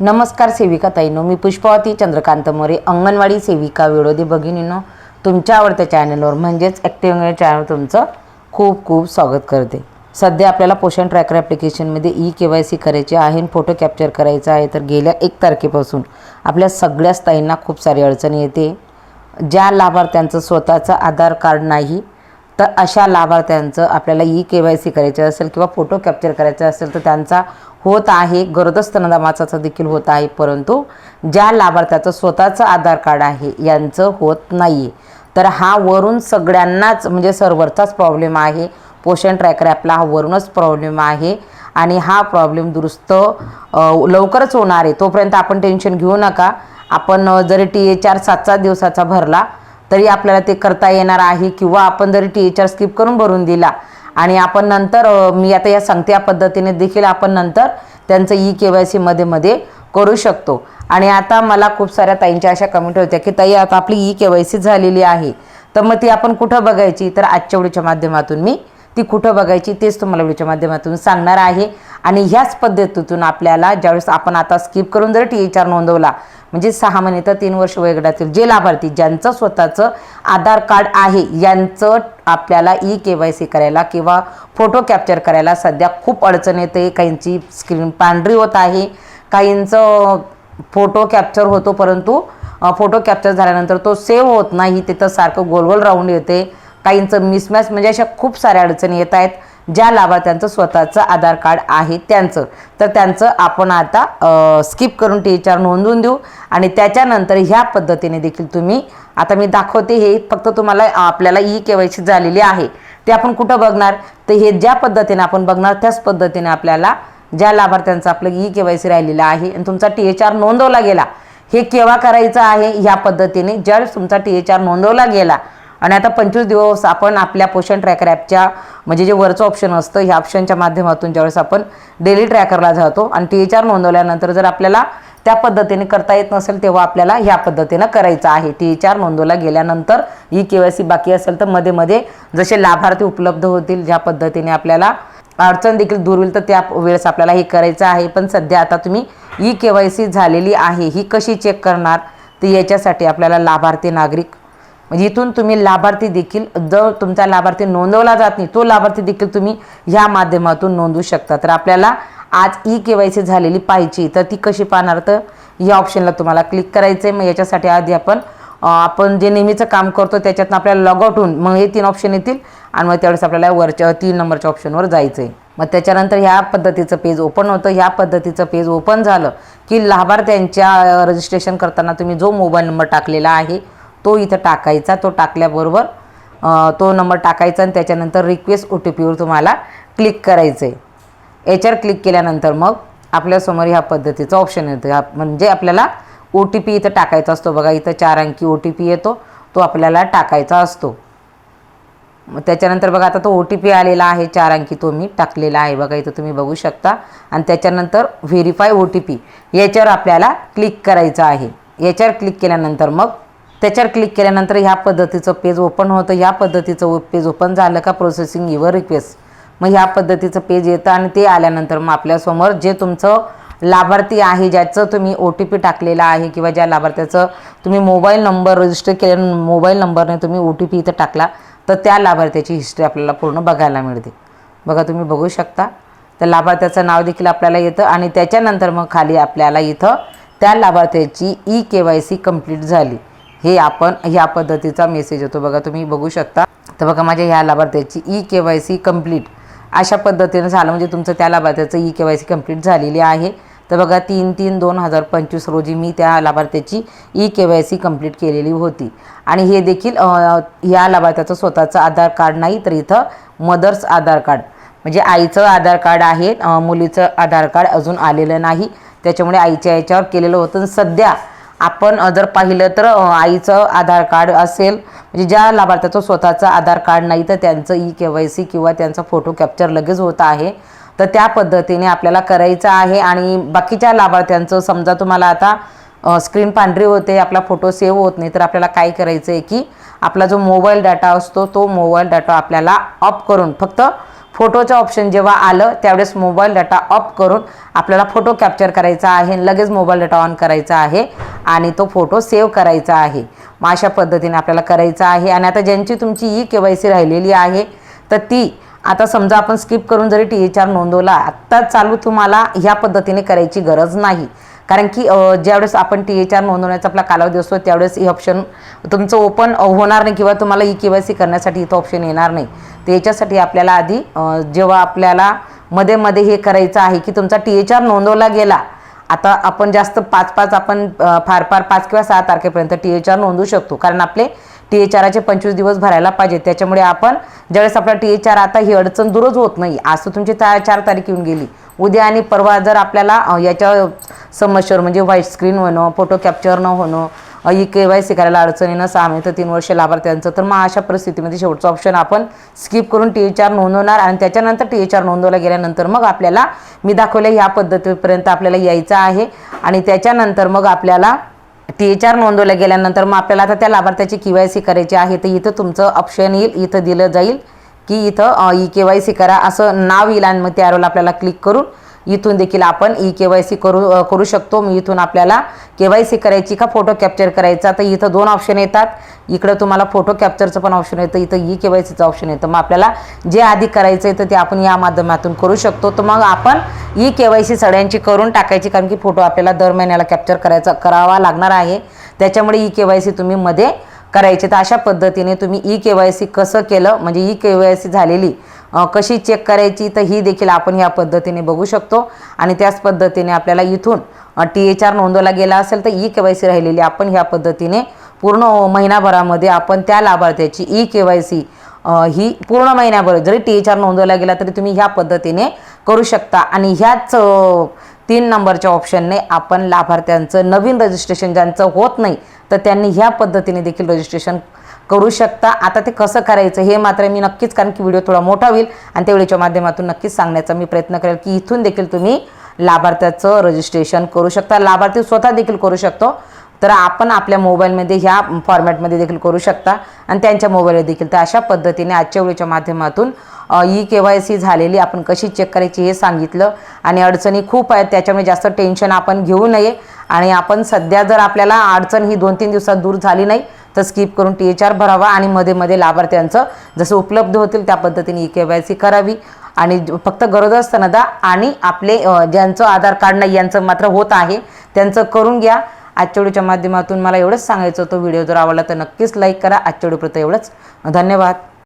नमस्कार सेविका ताईनो मी पुष्पावती चंद्रकांत मोरे अंगणवाडी सेविका विरोधी भगिनीनो तुमच्या आवडत्या चॅनलवर म्हणजेच ॲक्टिव्ह चॅनल तुमचं खूप खूप स्वागत करते. सध्या आपल्याला पोषण ट्रॅकर ॲप्लिकेशनमध्ये ई के वाय सी करायची आहे आणि फोटो कॅप्चर करायचा आहे. तर गेल्या एक तारखेपासून आपल्या सगळ्याच ताईंना खूप सारी अडचणी येते. ज्या लाभार्थ्यांचं स्वतःचं आधार कार्ड नाही तर अशा लाभार्थ्यांचं आपल्याला ई के वाय सी करायचं असेल किंवा फोटो कॅप्चर करायचा असेल तर त्यांचा होत आहे गरोदस्तनदामाचा देखील होत आहे परंतु ज्या लाभार्थ्याचं स्वतःचं आधार कार्ड आहे यांचं होत नाही आहे तर हा वरून सगळ्यांनाच म्हणजे सर्व्हरचाच प्रॉब्लेम आहे पोषण ट्रॅकर ॲपला हा वरूनच प्रॉब्लेम आहे आणि हा प्रॉब्लेम दुरुस्त लवकरच होणार आहे. तोपर्यंत आपण टेन्शन घेऊ नका. आपण जरी टी ए चार सात सात दिवसाचा भरला तरी आपल्याला ते करता येणार आहे किंवा आपण जरी टी एच आर स्किप करून भरून दिला आणि आपण नंतर मी आता या सांगते या पद्धतीने देखील आपण नंतर त्यांचं ई के वाय सीमध्ये मध्ये मध्ये करू शकतो. आणि आता मला खूप साऱ्या ताईंच्या अशा कमेंट होत्या की ताई आता आपली ई के वाय सी झालेली आहे. तर मग ती आपण कुठं बघायची? तर आजच्या व्हिडिओच्या माध्यमातून मी ती कुठं बघायची तेच तुम्हाला व्हिडिओच्या माध्यमातून सांगणार आहे. आणि ह्याच पद्धतीतून आपल्याला ज्यावेळेस आपण आता स्किप करून जर टी एच आर नोंदवला म्हणजे सहा महिने तर तीन वर्ष वयोगटातील जे लाभार्थी ज्यांचं स्वतःचं आधार कार्ड आहे यांचं आपल्याला ई के वाय सी करायला किंवा फोटो कॅप्चर करायला सध्या खूप अडचण येते. काहींची स्क्रीन पांढरी होत आहे काहींचं फोटो कॅप्चर होतो परंतु फोटो कॅप्चर झाल्यानंतर तो सेव्ह होत नाही तिथं सारखं गोलगोल राऊंड येते. काहींचं मिसमॅच म्हणजे अशा खूप साऱ्या अडचणी येत आहेत ज्या लाभार्थ्यांचं स्वतःचं आधार कार्ड आहे त्यांचं. तर त्यांचं आपण आता स्किप करून टी एच आर नोंदवून देऊ आणि त्याच्यानंतर ह्या पद्धतीने देखील तुम्ही आता मी दाखवते हे फक्त तुम्हाला आपल्याला ई के वाय सी झालेली आहे. ते आपण कुठं बघणार? तर हे ज्या पद्धतीने आपण बघणार त्याच पद्धतीने आपल्याला ज्या लाभार्थ्यांचं आपलं ई के वाय सी राहिलेलं आहे आणि तुमचा टी एच आर नोंदवला गेला हे केव्हा करायचं आहे? ह्या पद्धतीने जर तुमचा टी एच आर नोंदवला गेला आणि आता पंचवीस दिवस आपण आपल्या पोषण ट्रॅकर ॲपच्या म्हणजे जे वरचं ऑप्शन असतं ह्या ऑप्शनच्या माध्यमातून ज्यावेळेस आपण डेली ट्रॅकरला जातो आणि टी एच आर नोंदवल्यानंतर जर आपल्याला त्या पद्धतीने करता येत नसेल तेव्हा आपल्याला ह्या पद्धतीनं करायचं आहे. टी एच आर नोंदवला गेल्यानंतर ही के वाय सी बाकी असेल तर मध्ये मध्ये जसे लाभार्थी उपलब्ध होतील ज्या पद्धतीने आपल्याला अडचण देखील दूर होईल तर त्या वेळेस आपल्याला हे करायचं आहे. पण सध्या आता तुम्ही ई के वाय सी झालेली आहे ही कशी चेक करणार? तर याच्यासाठी आपल्याला लाभार्थी नागरिक म्हणजे इथून तुम्ही लाभार्थी देखील जर तुमचा लाभार्थी नोंदवला जात नाही तो लाभार्थी देखील तुम्ही ह्या माध्यमातून नोंदवू शकता. तर आपल्याला आज ई के वाय सी झालेली पाहिजे तर ती कशी पाहणार? तर या ऑप्शनला तुम्हाला क्लिक करायचं आहे मग याच्यासाठी आधी आपण आपण जे नेहमीचं काम करतो त्याच्यातनं आपल्याला लॉग आउट होऊन मग हे तीन ऑप्शन येतील आणि मग त्यावेळेस आपल्याला वरच्या तीन नंबरच्या ऑप्शनवर जायचं आहे मग त्याच्यानंतर ह्या पद्धतीचं पेज ओपन होतं. ह्या पद्धतीचं पेज ओपन झालं की लाभार्थ्यांच्या रजिस्ट्रेशन करताना तुम्ही जो मोबाईल नंबर टाकलेला आहे तो इथं टाकायचा तो टाकल्याबरोबर तो नंबर टाकायचा आणि त्याच्यानंतर रिक्वेस्ट ओ टी पीवर तुम्हाला क्लिक करायचं आहे याच्यावर क्लिक केल्यानंतर मग आपल्यासमोर ह्या पद्धतीचं ऑप्शन येतं. म्हणजे आपल्याला ओ टी पी इथं टाकायचा असतो. बघा इथं चार अंकी ओ टी पी येतो. तो आपल्याला टाकायचा असतो. मग त्याच्यानंतर बघा आता तो ओ टी पी आलेला आहे. चार अंकी तो मी टाकलेला आहे. बघा इथं तुम्ही बघू शकता. आणि त्याच्यानंतर व्हेरीफाय ओ टी पी याच्यावर आपल्याला क्लिक करायचं आहे. याच्यावर क्लिक केल्यानंतर मग त्याच्यावर क्लिक केल्यानंतर ह्या पद्धतीचं पेज ओपन होतं. ह्या पद्धतीचं पेज ओपन झालं का प्रोसेसिंग युअर रिक्वेस्ट मग ह्या पद्धतीचं पेज येतं आणि ते आल्यानंतर मग आपल्यासमोर जे तुमचं लाभार्थी आहे ज्याचं तुम्ही ओ टी पी टाकलेला आहे किंवा ज्या लाभार्थ्याचं तुम्ही मोबाईल नंबर रजिस्टर केल्या मोबाईल नंबरने तुम्ही ओ टी पी इथं टाकला तर त्या लाभार्थ्याची हिस्ट्री आपल्याला पूर्ण बघायला मिळते. बघा तुम्ही बघू शकता. त्या लाभार्थ्याचं नाव देखील आपल्याला येतं आणि त्याच्यानंतर मग खाली आपल्याला इथं त्या लाभार्थ्याची e K Y C complete झाली. हे आपण ह्या पद्धतीचा मेसेज येतो. बघा तुम्ही बघू शकता. तर बघा माझ्या ह्या लाभार्थ्याची e K Y C complete अशा पद्धतीनं झालं. म्हणजे तुमचं त्या लाभार्थ्याचं e K Y C complete झालेली आहे. तर बघा तीन तीन दोन हजार पंचवीस रोजी मी त्या लाभार्थ्याची e K Y C complete केलेली होती. आणि हे देखील ह्या या लाभार्थ्याचं स्वतःचं आधार कार्ड नाही तर इथं मदर्स आधार कार्ड. म्हणजे आईचं आधार कार्ड आहे मुलीचं आधार कार्ड अजून आलेलं नाही. त्याच्यामुळे आईच्या याच्यावर केलेलं होतं. सध्या आपण जर पाहिलं तर आईचं आधार कार्ड असेल म्हणजे ज्या लाभार्थ्याचं स्वतःचं आधार कार्ड नाही तर त्यांचं ई के वाय सी किंवा त्यांचा फोटो कॅप्चर लगेच होत आहे. तर त्या पद्धतीने आपल्याला करायचं आहे आणि बाकीच्या लाभार्थ्यांचं समजा तुम्हाला आता स्क्रीन पांढरी होते आपला फोटो सेव्ह होत नाही तर आपल्याला काय करायचं आहे की आपला जो मोबाईल डाटा असतो तो मोबाईल डाटा आपल्याला ऑफ करून फक्त फोटोचं ऑप्शन जेव्हा आलं त्यावेळेस मोबाईल डाटा ऑफ करून आपल्याला फोटो कॅप्चर करायचा आहे आणि लगेच मोबाईल डाटा ऑन करायचा आहे आणि तो फोटो सेव्ह करायचा आहे. मग अशा पद्धतीने आपल्याला करायचा आहे आणि आता ज्यांची तुमची ई के वाय सी राहिलेली आहे तर ती आता समजा आपण स्किप करून जरी टी एच आर नोंदवला आत्ता चालू तुम्हाला ह्या पद्धतीने करायची गरज नाही. कारण की ज्यावेळेस आपण टी एच आर नोंदवण्याचा आपला कालावधी असतो त्यावेळेस ही ऑप्शन तुमचं ओपन होणार नाही किंवा तुम्हाला ई के वाय सी करण्यासाठी इथं ऑप्शन येणार नाही. तर याच्यासाठी आपल्याला आधी जेव्हा आपल्याला मध्ये मध्ये हे करायचं आहे की तुमचा टी एच आर नोंदवला गेला आता आपण जास्त पाच पाच आपण फार फार पाच किंवा सहा तारखेपर्यंत टी एच आर नोंदवू शकतो. कारण आपले टी एच आरचे पंचवीस दिवस भरायला पाहिजे. त्याच्यामुळे आपण ज्यावेळेस आपला टी एच आर आता ही अडचण दूरच होत नाही. आज तर तुमची ता चार तारीख येऊन गेली. उद्या आणि परवा जर आपल्याला याच्या समस्येवर म्हणजे व्हाईट स्क्रीन होणं फोटो कॅप्चर न होणं ई के वाय सी करायला अडचण येणं सहा महिने तर तीन वर्ष लाभार्थ्यांचं तर मग अशा परिस्थितीमध्ये शेवटचं ऑप्शन आपण स्किप करून टी एच आर नोंदवणार आणि त्याच्यानंतर टी एच आर नोंदवला गेल्यानंतर मग आपल्याला मी दाखवल्या ह्या पद्धतीपर्यंत आपल्याला यायचं आहे. आणि त्याच्यानंतर मग आपल्याला टी एच आर नोंदवल्या गेल्यानंतर मग आपल्याला आता त्या लाभार्थ्याची के वाय सी करायची आहे. तर इथं तुमचं ऑप्शन येईल. इथं दिलं जाईल की इथं ई के वाय सी करा. असं नाव येईल आणि मग त्या आपल्याला क्लिक करून इथून देखील आपण ई के वाय सी करू करू शकतो. मी इथून आपल्याला के वाय सी करायची का फोटो कॅप्चर करायचा? तर इथं दोन ऑप्शन येतात. इकडं तुम्हाला फोटो कॅप्चरचं पण ऑप्शन येतं. इथं ई के वाय सीचं ऑप्शन येतं. मग आपल्याला जे आधी करायचं आहे तर ते आपण या माध्यमातून करू शकतो. तर मग आपण ई के वाय सी सगळ्यांची करून टाकायची कारण की फोटो आपल्याला दर महिन्याला कॅप्चर करायचा करावा लागणार आहे. त्याच्यामुळे ई के वाय सी तुम्ही मध्ये करायचे. तर अशा पद्धतीने तुम्ही ई के वाय सी कसं केलं म्हणजे ई के वाय सी झालेली कशी चेक करायची तर ही देखील आपण ह्या पद्धतीने बघू शकतो. आणि त्याच पद्धतीने आपल्याला इथून टी एच आर नोंदवला गेला असेल तर ई के वाय सी राहिलेली आपण ह्या पद्धतीने पूर्ण महिनाभरामध्ये आपण त्या लाभार्थ्याची ई के वाय सी ही पूर्ण महिन्याभर जरी टी एच आर नोंदवला गेला तरी तुम्ही ह्या पद्धतीने करू शकता. आणि ह्याच तीन नंबरच्या ऑप्शनने आपण लाभार्थ्यांचं नवीन रजिस्ट्रेशन ज्यांचं होत नाही तर त्यांनी ह्या पद्धतीने देखील रजिस्ट्रेशन करू शकता. आता ते कसं करायचं हे मात्र मी नक्कीच कारण की व्हिडिओ थोडा मोठा होईल आणि त्यावेळीच्या माध्यमातून नक्कीच सांगण्याचा मी प्रयत्न करेल की इथून देखील तुम्ही लाभार्थ्याचं रजिस्ट्रेशन करू शकता. लाभार्थी स्वतः देखील करू शकतो तर आपण आपल्या मोबाईलमध्ये ह्या फॉर्मॅटमध्ये देखील करू शकता आणि त्यांच्या मोबाईलवर देखील. तर अशा पद्धतीने आजच्या व्हिडिओच्या माध्यमातून ई के वाय सी झालेली आपण कशी चेक करायची हे सांगितलं. आणि अडचणी खूप आहेत त्याच्यामुळे जास्त टेन्शन आपण घेऊ नये. आणि आपण सध्या जर आपल्याला अडचण ही दोन तीन दिवसात दूर झाली नाही तर स्किप करून टी एच आर भरावा आणि मध्ये मध्ये लाभार्थ्यांचं जसं उपलब्ध होतील त्या पद्धतीने ई के वाय सी करावी. आणि फक्त गरज असताना दा आणि आपले ज्यांचं आधार कार्ड नाही यांचं मात्र होत आहे त्यांचं करून घ्या. आजच्या व्हिडिओच्या माध्यमातून मला एवढंच सांगायचं होतं. व्हिडिओ जर आवडला तर नक्कीच लाईक करा. आजच्या व्हिडिओपर्यंत एवढंच. धन्यवाद.